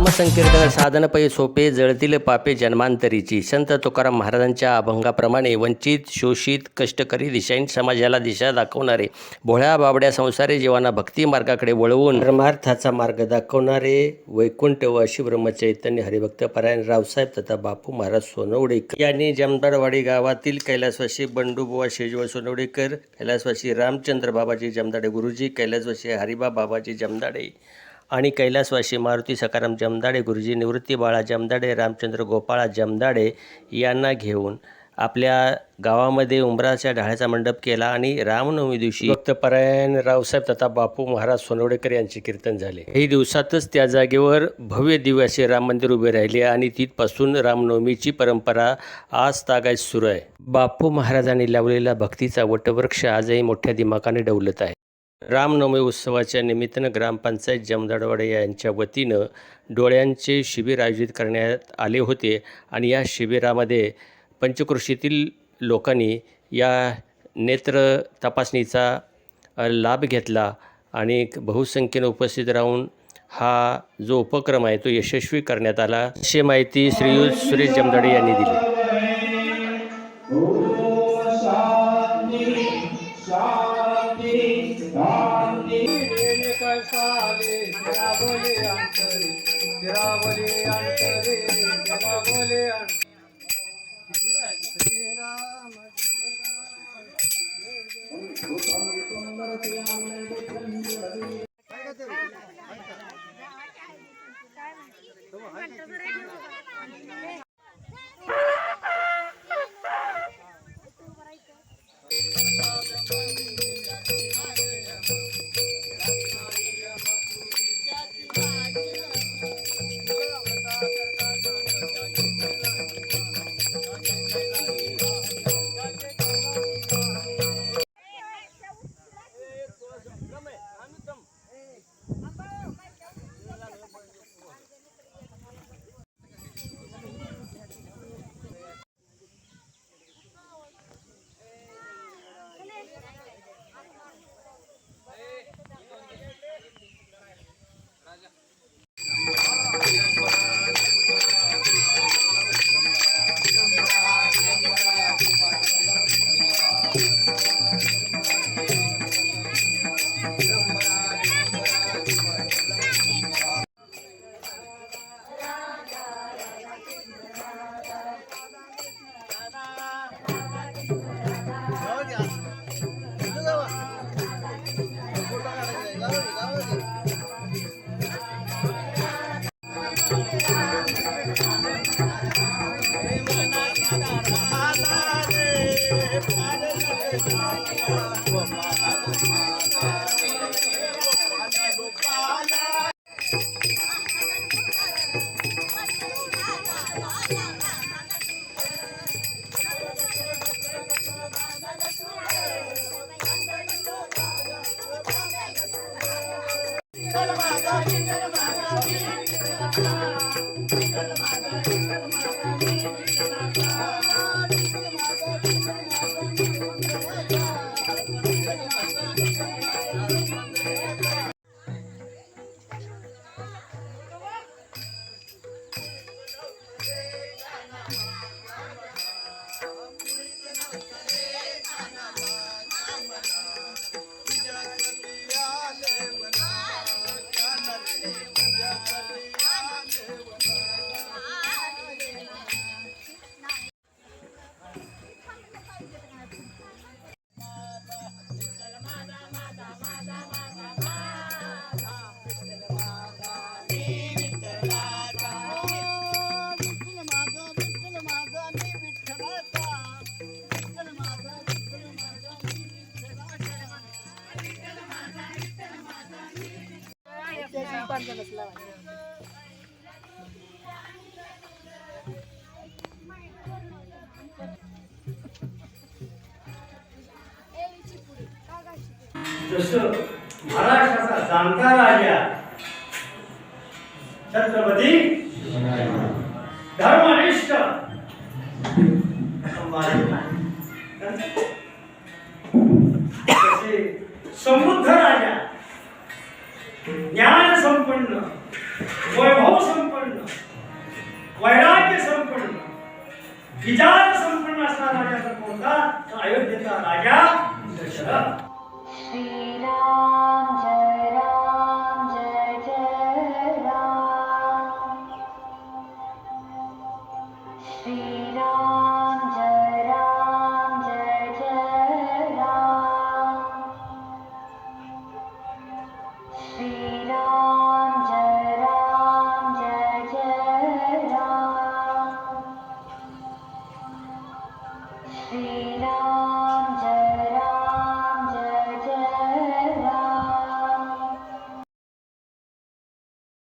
नामसंकीर्तन साधन पै सोपे जळतील पापे जन्मांतरीची. संत तुकाराम महाराजांच्या अभंगाप्रमाणे वंचित शोषित कष्टकरी दिशाहीन समाजाला दिशा दाखवणारे भोळ्या बाबड्या संसारी जीवांना भक्ती मार्गाकडे वळवून धर्मार्थाचा मार्ग दाखवणारे वैकुंठ व अशी ब्रह्मचैतन्य हरिभक्त परायण रावसाहेब तथा बापू महाराज सोनवडेकर यांनी जमदाडवाडी गावातील कैलासवासी बंडूबुवा शेजवळ सोनवडेकर कैलासवासी रामचंद्र बाबाजी जमदाडे गुरुजी कैलासवासी हरिबा बाबाजी जमदाडे आणि कैलासवासी मारुती सकाराम जमदाडे गुरुजी निवृत्ती बाळा जमदाडे रामचंद्र गोपाळा जमदाडे यांना घेऊन आपल्या गावामध्ये उंबराच्या ढाळ्याचा मंडप केला आणि रामनवमी दिवशी भक्तपरायण रावसाहेब तथा बापू महाराज सोनवडेकर यांचे कीर्तन झाले. काही दिवसातच त्या जागेवर भव्य दिव्य असे राम मंदिर उभे राहिले आणि तिथपासून रामनवमीची परंपरा आज तागायत सुरू आहे. बापू महाराजांनी लावलेला भक्तीचा वटवृक्ष आजही मोठ्या दिमाखाने डवलत आहे. रामनवमी उत्सवाच्या निमित्तानं ग्रामपंचायत जमदाडवाडे यांच्या वतीनं डोळ्यांचे शिबिर आयोजित करण्यात आले होते आणि या शिबिरामध्ये पंचकृषीतील लोकांनी या नेत्र तपासणीचा लाभ घेतला आणि बहुसंख्येनं उपस्थित राहून हा जो उपक्रम आहे तो यशस्वी करण्यात आला. अशी माहिती श्रीयुत सुरेश जमदाडे यांनी दिली. Thank you. Thank Thank you. जसं महाराष्ट्राचा जाणता राजा छत्रपती धर्मनिष्ठ समृद्ध राजा. संपन्न वैभव संपन्न वैराग्य संपन्न विचार संपन्न असणारा राजा कोणता? अयोध्येचा राजा दशरथ. Sri Ram.